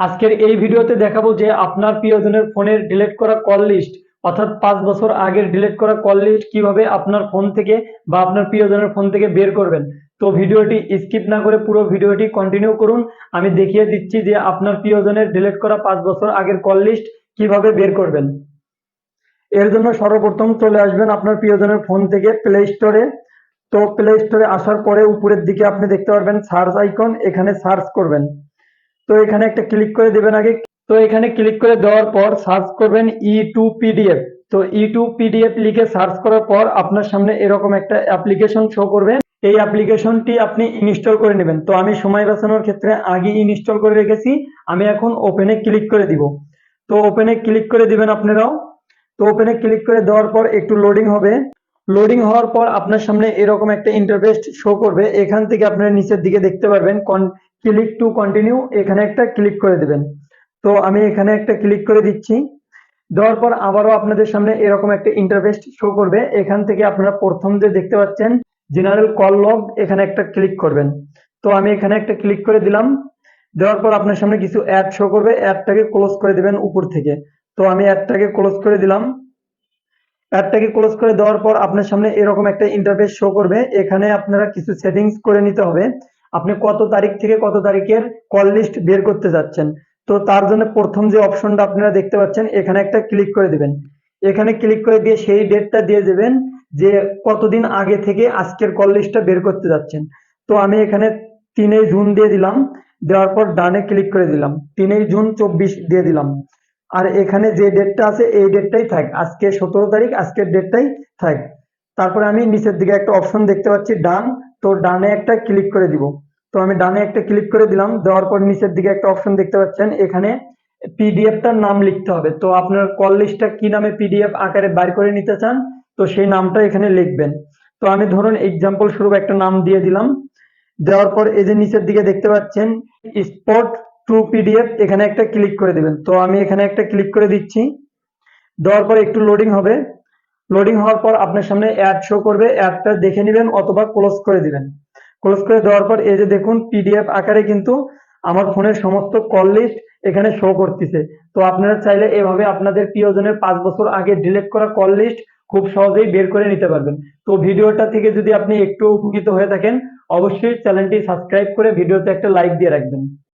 আজকের এই ভিডিওতে দেখাবো যে আপনার প্রিয়জনের ফোনের ডিলিট করা কল লিস্ট, অর্থাৎ পাঁচ বছর আগের ডিলিট করা কল লিস্ট কীভাবে আপনার ফোন থেকে বা আপনার প্রিয়জনের ফোন থেকে বের করবেন। তো ভিডিওটি স্কিপ না করে পুরো ভিডিওটি কন্টিনিউ করুন। আমি দেখিয়ে দিচ্ছি যে আপনার প্রিয়জনের ডিলিট করা পাঁচ বছর আগের কল লিস্ট কীভাবে বের করবেন। এর জন্য সর্বপ্রথম চলে আসবেন আপনার প্রিয়জনের ফোন থেকে প্লে স্টোরে তো প্লে স্টোরে আসার পরে উপরের দিকে আপনি দেখতে পারবেন সার্চ আইকন, এখানে সার্চ করবেন। তো এখানে একটা ক্লিক করে দেবেন আগে। তো এখানে ক্লিক করে দেওয়ার পর সার্চ করবেন ই টু পিডিএফ তো ই টু পিডিএফ লিখে সার্চ করার পর আপনার সামনে এরকম একটা অ্যাপ্লিকেশন শো করবে। এই অ্যাপ্লিকেশনটি আপনি ইনস্টল করে নেবেন। তো আমি সময় বাঁচানোর ক্ষেত্রে আগে ইনস্টল করে রেখেছি। আমি এখন ওপেনে ক্লিক করে দিব। তো ওপেনে ক্লিক করে দিবেন আপনারাও। তো ওপেনে ক্লিক করে দেওয়ার পর একটু লোডিং হবে। লোডিং হওয়ার পর আপনার সামনে এরকম একটা ইন্টারফেস শো করবে। এখান থেকে আপনারা নিচের দিকে দেখতে পারবেন। ক্লিক টু কন্টিনিউ এখানে একটা ক্লিক করে দিবেন। তো আমি এখানে একটা ক্লিক করে দিচ্ছি। দেওয়ার পর আবারও আপনাদের সামনে এরকম একটা ইন্টারফেস শো করবে। এখান থেকে আপনারা প্রথম যে দেখতে পাচ্ছেন জেনারেল কল লগ এখানে একটা ক্লিক করবেন। তো আমি এখানে একটা ক্লিক করে দিলাম। দেওয়ার পর আপনার সামনে কিছু অ্যাড শো করবে। অ্যাডটাকে ক্লোজ করে দিবেন উপর থেকে। তো আমি অ্যাডটাকে ক্লোজ করে দিলাম। অ্যাডটাকে ক্লোজ করে দেওয়ার পর আপনার সামনে এরকম একটা ইন্টারফেস শো করবে। এখানে আপনারা কিছু সেটিংস করে নিতে হবে। আপনি কত তারিখ থেকে কত তারিখের কল লিস্ট বের করতে যাচ্ছেন। তো তার জন্য প্রথম যে অপশনটা আপনারা দেখতে পাচ্ছেন, এখানে একটা ক্লিক করে দিবেন। এখানে ক্লিক করে দিয়ে সেই ডেটটা দিয়ে দেবেন যে কতদিন আগে থেকে আজকের কল লিস্টটা বের করতে যাচ্ছেন। তো আমি এখানে তিনই জুন দিয়ে দিলাম। দেওয়ার পর ডানে ক্লিক করে দিলাম। তিনই জুন চব্বিশ দিয়ে দিলাম। আর এখানে যে ডেটটা আছে, এই ডেটটাই থাক। আজকে সতেরো তারিখ, আজকের ডেটটাই থাক। তারপরে আমি নিচের দিকে একটা অপশন দেখতে পাচ্ছি ডান তো ডানে একটা ক্লিক করে দিব। তো আমি ডানে একটা ক্লিক করে দিলাম, দেওয়ার পর নিচের দিকে একটা অপশন দেখতে পাচ্ছেন, এখানে পিডিএফটার নাম লিখতে হবে। তো আপনার কল লিস্টটা কি নামে পিডিএফ আকারে বার করে নিতে চান, তো সেই নামটা এখানে লিখবেন। তো আমি ধরুন এক্সাম্পল স্বরূপ একটা নাম দিয়ে দিলাম। দেওয়ার পর এই যে নিচের দিকে দেখতে পাচ্ছেন স্পট টু পিডিএফ এখানে একটা ক্লিক করে দিবেন। তো আমি এখানে একটা ক্লিক করে দিচ্ছি। দেওয়ার পর একটু লোডিং হবে। লোডিং হওয়ার পর আপনার সামনে অ্যাড শো করবে। অ্যাডটা দেখে নেবেন অথবা ক্লোজ করে দিবেন। ক্লোজ করে দেওয়ার পর এই যে দেখুন পিডিএফ আকারে কিন্তু আমার ফোনের সমস্ত কল লিস্ট এখানে শো করতেছে। তো আপনারা চাইলে এভাবে আপনাদের প্রিয়জনের পাঁচ বছর আগে ডিলিট করা কল লিস্ট খুব সহজেই বের করে নিতে পারবেন। তো ভিডিওটা থেকে যদি আপনি একটু উপকৃত হয়ে থাকেন, অবশ্যই চ্যানেলটি সাবস্ক্রাইব করে ভিডিওতে একটা লাইক দিয়ে রাখবেন।